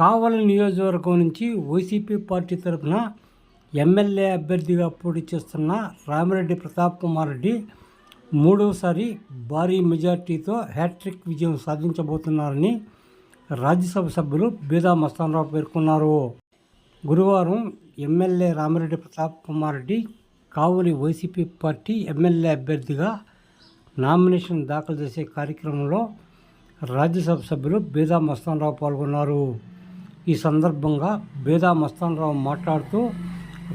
కావలి నియోజకవర్గం నుంచి YCP party తరఫున ఎమ్మెల్యే అభ్యర్థిగా పోటీ చేస్తున్న రామిరెడ్డి ప్రతాప్ కుమార్ రెడ్డి మూడవసారి భారీ మెజార్టీతో హ్యాట్రిక్ విజయం సాధించబోతున్నారని రాజ్యసభ సభ్యులు బీదా మస్తానరావు పేర్కొన్నారు. గురువారం MLA Ramireddy Pratap Kumar Reddy Kavali YCP party MLA అభ్యర్థిగా నామినేషన్ దాఖలు చేసే కార్యక్రమంలో రాజ్యసభ సభ్యులు బీదా మస్తానరావు పాల్గొన్నారు. ఈ సందర్భంగా బేదా మస్తానరావు మాట్లాడుతూ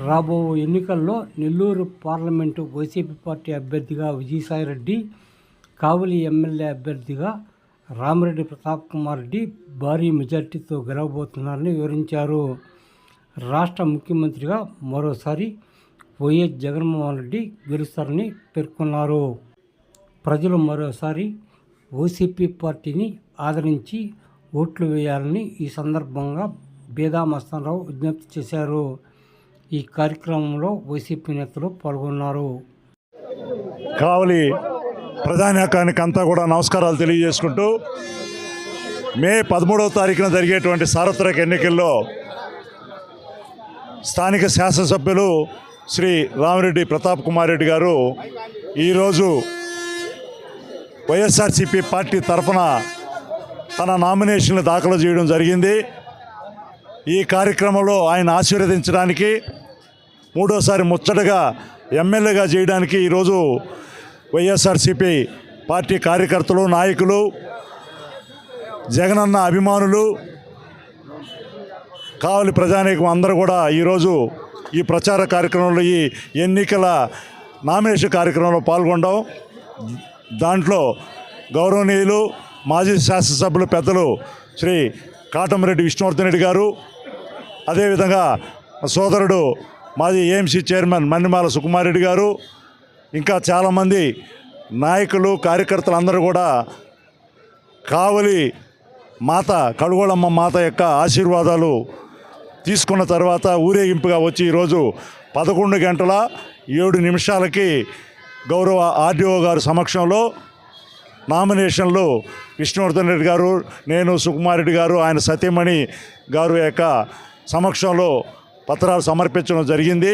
రాబో ఎన్నికల్లో నెల్లూరు పార్లమెంటు వైసీపీ పార్టీ అభ్యర్థిగా విజయసాయిరెడ్డి కావలి ఎమ్మెల్యే అభ్యర్థిగా రామిరెడ్డి ప్రతాప్ కుమార్ రెడ్డి భారీ మెజార్టీతో గెలవబోతున్నారని వివరించారు. రాష్ట్ర ముఖ్యమంత్రిగా మరోసారి వైఎస్ జగన్మోహన్ రెడ్డి గెలుస్తారని పేర్కొన్నారు. ప్రజలు మరోసారి ఓసీపీ పార్టీని ఆదరించి ఓట్లు వేయాలని ఈ సందర్భంగా బేదా మస్తానరావు విజ్ఞప్తి చేశారు. ఈ కార్యక్రమంలో వైసీపీ నేతలు పాల్గొన్నారు. కావలి ప్రధానకానికి అంతా కూడా నమస్కారాలు తెలియజేసుకుంటూ మే పదమూడవ తారీఖున జరిగేటువంటి సార్వత్రిక ఎన్నికల్లో స్థానిక శాసనసభ్యులు శ్రీ రామిరెడ్డి ప్రతాప్ కుమార్ రెడ్డి గారు ఈరోజు వైఎస్ఆర్సీపీ పార్టీ తరఫున తన నామినేషన్లు దాఖలు చేయడం జరిగింది. ఈ కార్యక్రమంలో ఆయన ఆశీర్వదించడానికి మూడోసారి ముచ్చటగా ఎమ్మెల్యేగా చేయడానికి ఈరోజు వైఎస్ఆర్సీపీ పార్టీ కార్యకర్తలు నాయకులు జగనన్న అభిమానులు కావలి ప్రజానీకం అందరూ కూడా ఈరోజు ఈ ప్రచార కార్యక్రమంలో ఈ ఎన్నికల నామినేషన్ కార్యక్రమంలో పాల్గొనడం. దాంట్లో గౌరవనీయులు మాజీ శాసనసభ్యులు పెద్దలు శ్రీ కాటమరెడ్డి విష్ణువర్ధన్ రెడ్డి గారు అదేవిధంగా సోదరుడు మాజీ ఏఎంసీ చైర్మన్ మన్నిమాల సుకుమారెడ్డి గారు ఇంకా చాలామంది నాయకులు కార్యకర్తలు అందరూ కూడా కావలి మాత కడుగోళమ్మ మాత యొక్క ఆశీర్వాదాలు తీసుకున్న తర్వాత ఊరేగింపుగా వచ్చి ఈరోజు పదకొండు గంటల ఏడు నిమిషాలకి గౌరవ ఆర్డీఓ గారి సమక్షంలో నామినేషన్లో విష్ణువర్ధన్ రెడ్డి గారు నేను సుకుమారెడ్డి గారు ఆయన సతీమణి గారు యొక్క సమక్షంలో పత్రాలు సమర్పించడం జరిగింది.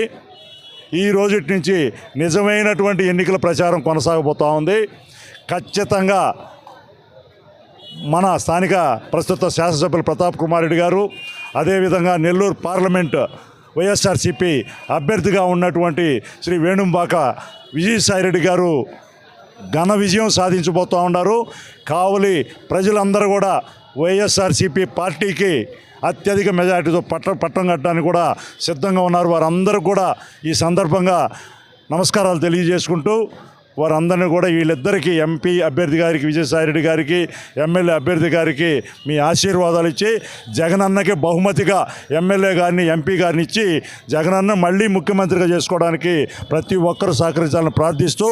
ఈ రోజుటి నుంచి నిజమైనటువంటి ఎన్నికల ప్రచారం కొనసాగబోతూ ఉంది. ఖచ్చితంగా మన స్థానిక ప్రస్తుత శాసనసభ్యులు ప్రతాప్ కుమార్ రెడ్డి గారు అదేవిధంగా నెల్లూరు పార్లమెంట్ వైఎస్ఆర్సిపి అభ్యర్థిగా ఉన్నటువంటి శ్రీ వేణుంబాక విజయసాయిరెడ్డి గారు ఘన విజయం సాధించబోతూ ఉన్నారు. కావలి ప్రజలందరూ కూడా వైఎస్ఆర్సీపీ పార్టీకి అత్యధిక మెజారిటీతో పట్ట పట్టం కట్టడానికి కూడా సిద్ధంగా ఉన్నారు. వారందరూ కూడా ఈ సందర్భంగా నమస్కారాలు తెలియజేసుకుంటూ వారందరినీ కూడా వీళ్ళిద్దరికీ ఎంపీ అభ్యర్థి గారికి విజయసాయిరెడ్డి గారికి ఎమ్మెల్యే అభ్యర్థి గారికి మీ ఆశీర్వాదాలు ఇచ్చి జగనన్నకి బహుమతిగా ఎమ్మెల్యే గారిని ఎంపీ గారిని ఇచ్చి జగనన్న మళ్ళీ ముఖ్యమంత్రిగా చేసుకోవడానికి ప్రతి ఒక్కరూ సహకరించాలని ప్రార్థిస్తూ